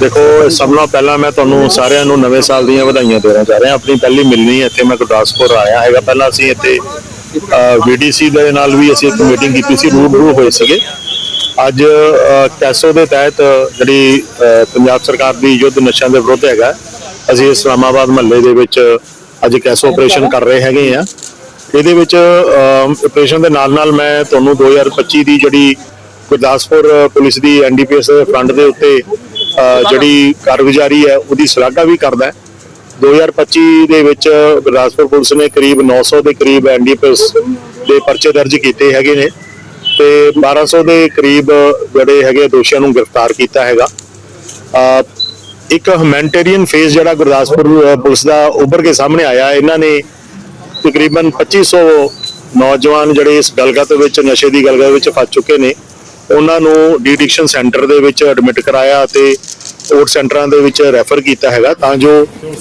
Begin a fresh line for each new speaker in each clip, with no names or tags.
ਦੇਖੋ ਸਭ ਨਾਲੋਂ ਪਹਿਲਾਂ ਮੈਂ ਤੁਹਾਨੂੰ ਸਾਰਿਆਂ ਨੂੰ ਨਵੇਂ ਸਾਲ ਦੀਆਂ ਵਧਾਈਆਂ ਦੇਣਾ ਚਾਹ ਰਿਹਾ। ਆਪਣੀ ਪਹਿਲੀ ਮਿਲਣੀ ਇੱਥੇ ਮੈਂ ਗੁਰਦਾਸਪੁਰ ਆਇਆ ਹੈਗਾ। ਪਹਿਲਾਂ ਅਸੀਂ ਇੱਥੇ ਵੀਡੀਸੀ ਦੇ ਨਾਲ ਵੀ ਅਸੀਂ ਇੱਕ ਮੀਟਿੰਗ ਕੀਤੀ ਸੀ ਰੂਬਰੂ ਹੋਏ ਸੀਗੇ। ਅੱਜ ਕੈਸੋ ਦੇ ਤਹਿਤ ਜਿਹੜੀ ਪੰਜਾਬ ਸਰਕਾਰ ਦੀ ਯੁੱਧ ਨਸ਼ਿਆਂ ਦੇ ਵਿਰੁੱਧ ਹੈਗਾ ਅਸੀਂ ਇਸਲਾਮਾਬਾਦ ਮਹੱਲੇ ਦੇ ਵਿੱਚ ਅੱਜ ਕੈਸੋ ਆਪਰੇਸ਼ਨ ਕਰ ਰਹੇ ਹੈਗੇ ਆ। ਇਹਦੇ ਵਿੱਚ ਆਪਰੇਸ਼ਨ ਦੇ ਨਾਲ ਨਾਲ ਮੈਂ ਤੁਹਾਨੂੰ 2025 ਦੀ ਜਿਹੜੀ ਗੁਰਦਾਸਪੁਰ ਪੁਲਿਸ ਦੀ ਐਨਡੀਪੀਐਸ ਫਰੰਟ ਦੇ ਉੱਤੇ ਜਿਹੜੀ ਕਾਰਗੁਜ਼ਾਰੀ ਹੈ ਉਹਦੀ ਸ਼ਲਾਘਾ ਵੀ ਕਰਦਾ ਹੈ। 2025 ਦੇ ਵਿੱਚ ਗੁਰਦਾਸਪੁਰ ਪੁਲਿਸ ਨੇ ਕਰੀਬ 900 ਦੇ ਕਰੀਬ ਐਨਡੀਪੀਐਸ ਦੇ ਪਰਚੇ ਦਰਜ ਕੀਤੇ ਹੈਗੇ ਨੇ ਤੇ 1200 ਦੇ ਕਰੀਬ ਜਿਹੜੇ ਹੈਗੇ ਦੋਸ਼ੀਆਂ ਨੂੰ ਗ੍ਰਿਫਤਾਰ ਕੀਤਾ ਹੈਗਾ। ਇੱਕ ਹਮੈਨਿਟੇਰੀਅਨ ਫੇਸ ਜਿਹੜਾ ਗੁਰਦਾਸਪੁਰ ਪੁਲਿਸ ਦਾ ਉੱਭਰ ਕੇ ਸਾਹਮਣੇ ਆਇਆ ਇਹਨਾਂ ਨੇ ਤਕਰੀਬਨ 2500 ਨੌਜਵਾਨ ਜਿਹੜੇ ਇਸ ਗਲਗਤ ਵਿੱਚ ਨਸ਼ੇ ਦੀ ਗਲਗਤ ਵਿੱਚ ਫਸ ਚੁੱਕੇ ਨੇ। ਉਹਨਾਂ ਨੂੰ ਡੀਡਿਕਸ਼ਨ ਸੈਂਟਰ ਦੇ ਵਿੱਚ ਐਡਮਿਟ ਕਰਾਇਆ ਅਤੇ ਕੋਰਟ ਸੈਂਟਰਾਂ ਦੇ ਵਿੱਚ ਰੈਫਰ ਕੀਤਾ ਹੈਗਾ ਤਾਂ ਜੋ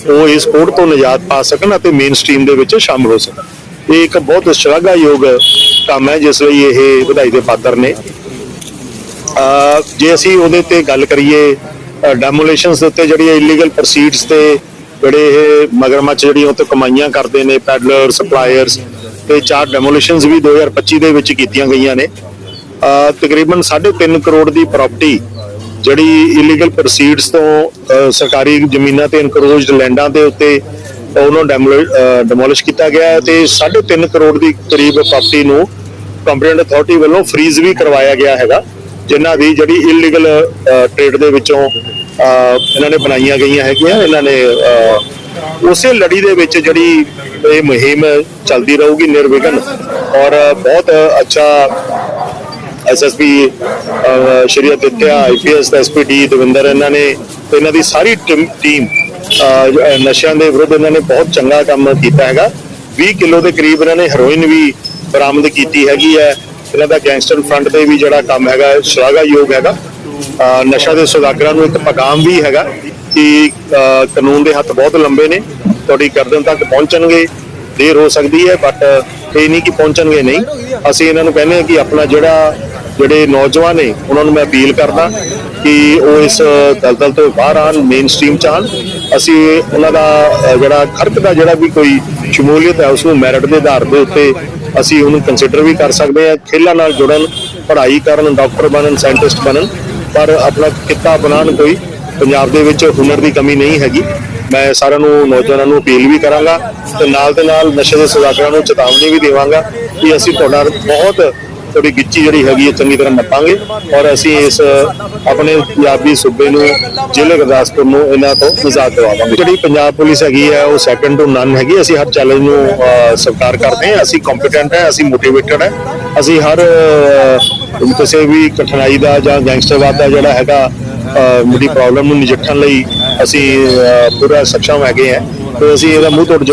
ਉਹ ਇਸ ਕੋਰਟ ਤੋਂ ਨਿਜਾਤ ਪਾ ਸਕਣ ਅਤੇ ਮੇਨ ਸਟ੍ਰੀਮ ਦੇ ਵਿੱਚ ਸ਼ਾਮਲ ਹੋ ਸਕਣ। ਇਹ ਇੱਕ ਬਹੁਤ ਸ਼ਲਾਘਾਯੋਗ ਕੰਮ ਹੈ, ਜਿਸ ਲਈ ਇਹ ਵਧਾਈ ਦੇ ਪਾਤਰ ਨੇ। ਜੇ ਅਸੀਂ ਉਹਦੇ ਤੇ ਗੱਲ ਕਰੀਏ ਡੈਮੋਲੇਸ਼ਨਸ ਦੇ ਉੱਤੇ ਜਿਹੜੀਆਂ ਇਲੀਗਲ ਪ੍ਰੋਸੀਡਸ ਤੇ ਜਿਹੜੇ ਇਹ ਮਗਰਮੱਛ ਜਿਹੜੀਆਂ ਉੱਤੇ ਕਮਾਈਆਂ ਕਰਦੇ ਨੇ ਪੈਡਲਰ ਸਪਲਾਇਰਸ ਤੇ ਚਾਰ ਡੈਮੋਲੇਸ਼ਨਸ ਵੀ 2025 ਦੇ ਵਿੱਚ ਕੀਤੀਆਂ ਗਈਆਂ ਨੇ। ਤਕਰੀਬਨ 3.5 ਕਰੋੜ ਦੀ ਪ੍ਰਾਪਰਟੀ ਜਿਹੜੀ ਇਲੀਗਲ ਪ੍ਰੋਸੀਡਸ ਤੋਂ ਸਰਕਾਰੀ ਜ਼ਮੀਨਾਂ ਤੇ ਇਨਕਰੋਜਡ ਲੈਂਡਾਂ ਦੇ ਉੱਤੇ ਉਹਨੂੰ ਡੈਮੋਲਿਸ਼ ਕੀਤਾ ਗਿਆ ਹੈ ਤੇ 3.5 ਕਰੋੜ ਦੀ ਕਰੀਬ ਪ੍ਰਾਪਰਟੀ ਨੂੰ ਕੰਪੀਟੈਂਟ ਅਥਾਰਟੀ ਵੱਲੋਂ ਫ੍ਰੀਜ਼ ਵੀ ਕਰਵਾਇਆ ਗਿਆ ਹੈਗਾ ਜਿਨ੍ਹਾਂ ਦੀ ਜਿਹੜੀ ਇਲੀਗਲ ਟ੍ਰੇਡ ਦੇ ਵਿੱਚੋਂ ਇਹਨਾਂ ਨੇ ਬਣਾਈਆਂ ਗਈਆਂ ਹੈਗੀਆਂ, ਇਹਨਾਂ ਨੇ ਉਸੇ ਲੜੀ ਦੇ ਵਿੱਚ ਜਿਹੜੀ ਇਹ ਮੁਹਿੰਮ ਚੱਲਦੀ ਰਹੂਗੀ ਨਿਰਵਿਘਨ ਔਰ ਬਹੁਤ ਅੱਛਾ ਐਸਐਸਪੀ ਸ਼੍ਰੀ ਅਦਿੱਤਿਆ ਆਈਪੀਐਸ ਦਾ ਐਸਪੀਡੀ ਦਵਿੰਦਰ ਇਹਨਾਂ ਨੇ ਤੇ ਇਹਨਾਂ ਦੀ ਸਾਰੀ ਟੀਮ ਟੀਮ ਨਸ਼ਿਆਂ ਦੇ ਵਿਰੁੱਧ ਇਹਨਾਂ ਨੇ ਬਹੁਤ ਚੰਗਾ ਕੰਮ ਕੀਤਾ ਹੈਗਾ। 20 ਕਿਲੋ ਦੇ ਕਰੀਬ ਇਹਨਾਂ ਨੇ ਹੈਰੋਇਨ ਵੀ ਬਰਾਮਦ ਕੀਤੀ ਹੈਗੀ ਹੈ। ਇਹਨਾਂ ਦਾ ਗੈਂਗਸਟਰ ਫਰੰਟ ਤੇ ਵੀ ਜਿਹੜਾ ਕੰਮ ਹੈਗਾ ਸ਼ਲਾਘਾਯੋਗ ਹੈਗਾ। ਅਹ, ਨਸ਼ਾ ਦੇ ਸੁਦਾਗਰਾਂ ਨੂੰ ਇੱਕ ਪੈਗਾਮ ਵੀ ਹੈਗਾ ਕਿ ਕਾਨੂੰਨ ਦੇ ਹੱਥ ਬਹੁਤ ਲੰਬੇ ਨੇ। ਤੁਹਾਡੀ ਗਰਦਨ ਤੱਕ ਪਹੁੰਚਣਗੇ ਦੇਰ ਹੋ ਸਕਦੀ ਹੈ ਬਟ ਇਹ ਨਹੀਂ ਕਿ ਪਹੁੰਚਣਗੇ ਨਹੀਂ। ਅਸੀਂ ਇਹਨਾਂ ਨੂੰ ਕਹਿੰਦੇ ਹਾਂ ਕਿ ਆਪਣਾ ਜਿਹੜਾ ਜਿਹੜੇ ਨੌਜਵਾਨ ਨੇ, ਉਹਨਾਂ ਨੂੰ ਮੈਂ ਅਪੀਲ ਕਰਦਾ ਕਿ ਉਹ ਇਸ ਦਲਦਲ ਤੋਂ ਬਾਹਰ ਆਣ ਮੇਨ ਸਟ੍ਰੀਮ ਚ ਆਉਣ। ਅਸੀਂ ਉਹਨਾਂ ਦਾ ਜਿਹੜਾ ਖਰਚ ਦਾ ਜਿਹੜਾ ਵੀ ਕੋਈ ਸ਼ਮੂਲੀਅਤ ਹੈ ਉਸ ਨੂੰ ਮੈਰਿਟ ਦੇ ਆਧਾਰ ਦੇ ਉੱਤੇ ਅਸੀਂ ਉਹਨੂੰ ਕੰਸੀਡਰ ਵੀ ਕਰ ਸਕਦੇ ਹਾਂ ਖੇਲਾਂ ਨਾਲ ਜੁੜਨ, ਪੜ੍ਹਾਈ ਕਰਨ ਡਾਕਟਰ ਬਣਨ ਸਾਇੰਟਿਸਟ ਬਣਨ। ਪਰ ਆਪਣਾ ਕਿੱਤਾ ਬਣਾਉਣ ਕੋਈ ਪੰਜਾਬ ਦੇ ਵਿੱਚ ਹੁਨਰ ਦੀ ਕਮੀ ਨਹੀਂ ਹੈਗੀ। ਮੈਂ ਸਾਰਿਆਂ ਨੂੰ, ਨੌਜਵਾਨਾਂ ਨੂੰ ਅਪੀਲ ਵੀ ਕਰਾਂਗਾ ਤੇ ਨਾਲ ਦੇ ਨਾਲ ਨਸ਼ੇ ਦੇ ਸਜ਼ਾਗਰਾਂ ਨੂੰ ਚੇਤਾਵਨੀ ਵੀ ਦੇਵਾਂਗਾ ਕਿ ਅਸੀਂ ਤੁਹਾਡਾ ਬਹੁਤ ਤੁਹਾਡੀ ਗਿੱਚੀ ਜਿਹੜੀ ਹੈਗੀ ਹੈ ਚੰਗੀ ਤਰ੍ਹਾਂ ਨੱਪਾਂਗੇ ਔਰ ਅਸੀਂ ਇਸ ਆਪਣੇ ਪੰਜਾਬੀ ਸੂਬੇ ਨੂੰ ਜ਼ਿਲ੍ਹੇ ਗੁਰਦਾਸਪੁਰ ਨੂੰ ਇਹਨਾਂ ਤੋਂ ਨਿਜ਼ਾਤ ਦਿਵਾਵਾਂਗੇ। ਜਿਹੜੀ ਪੰਜਾਬ ਪੁਲਿਸ ਹੈਗੀ ਹੈ ਉਹ ਸੈਕੰਡ ਟੂ ਨਨ ਹੈਗੀ ਅਸੀਂ ਹਰ ਚੈਲੰਜ ਨੂੰ ਸਵੀਕਾਰ ਕਰਦੇ ਹਾਂ। ਅਸੀਂ ਕੰਪੀਟੈਂਟ ਹੈ ਅਸੀਂ ਮੋਟੀਵੇਟਡ ਹੈ। ਅਸੀਂ ਹਰ ਕਿਸੇ ਵੀ ਕਠਿਨਾਈ ਦਾ ਜਾਂ ਗੈਂਗਸਟਰਵਾਦ ਦਾ ਜਿਹੜਾ ਹੈਗਾ ਅਹ, ਜਿਹੜੀ ਪ੍ਰੋਬਲਮ ਨੂੰ ਨਜਿੱਠਣ ਲਈ ਅਸੀਂ ਪੂਰਾ ਸક્ષਮ ਹੈਗੇ ਹਾਂ। ਤੇ ਅਸੀਂ ਇਹਦਾ ਮੂੰਹ ਤੋੜ